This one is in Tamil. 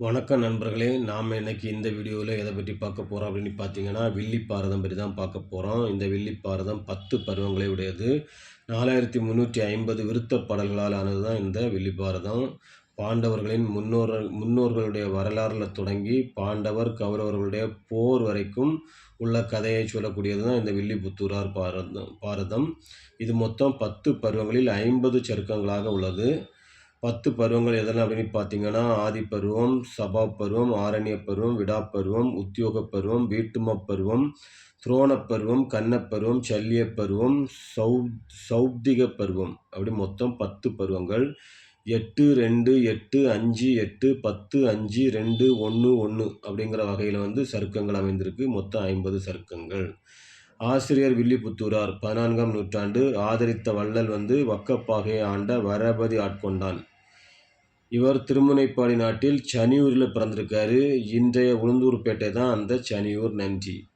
வணக்கம் நண்பர்களே நாம் இன்றைக்கி இந்த வீடியோவில் எதை பற்றி பார்க்க போகிறோம் அப்படின்னு பார்த்தீங்கன்னா வில்லி பாரதம் பற்றி தான் பார்க்க போகிறோம் இந்த வில்லி பாரதம் பத்து பருவங்களை உடையது. நாலாயிரத்தி முந்நூற்றி ஐம்பது விருத்த பாடல்களால் ஆனது தான் இந்த வில்லி பாரதம். பாண்டவர்களின் முன்னோர் முன்னோர்களுடைய வரலாறில் தொடங்கி பாண்டவர் கௌரவர்களுடைய போர் வரைக்கும் உள்ள கதையை சொல்லக்கூடியது தான் இந்த வில்லிபுத்தூரார் பாரதம் பாரதம். இது மொத்தம் பத்து பருவங்களில் ஐம்பது சருக்கங்களாக உள்ளது. பத்து பருவங்கள் எதெல்லாம் அப்படின்னு பார்த்தீங்கன்னா ஆதி பருவம் சபா பருவம் ஆரண்ய பருவம் விடாப்பருவம் உத்தியோக பருவம் வீட்டும பருவம் துரோணப்பருவம் கண்ணப்பருவம் சல்லிய பருவம் சௌ சௌப்திக பருவம் அப்படி மொத்தம் பத்து பருவங்கள். எட்டு ரெண்டு எட்டு அஞ்சு எட்டு பத்து அஞ்சு ரெண்டு ஒன்று ஒன்று அப்படிங்கிற வகையில் வந்து சருக்கங்கள் அமைந்திருக்கு. மொத்தம் ஐம்பது சருக்கங்கள். ஆசிரியர் வில்லிபுத்தூரார் பதினான்காம் நூற்றாண்டு ஆதரித்த வள்ளல் வந்து வக்கப்பாகையை ஆண்ட வரபதி ஆட்கொண்டான். இவர் திருமுனைப்பாடி நாட்டில் சனியூரில் பிறந்திருக்காரு. இன்றைய உளுந்தூர்பேட்டை தான் அந்த சனியூர் நன்றி.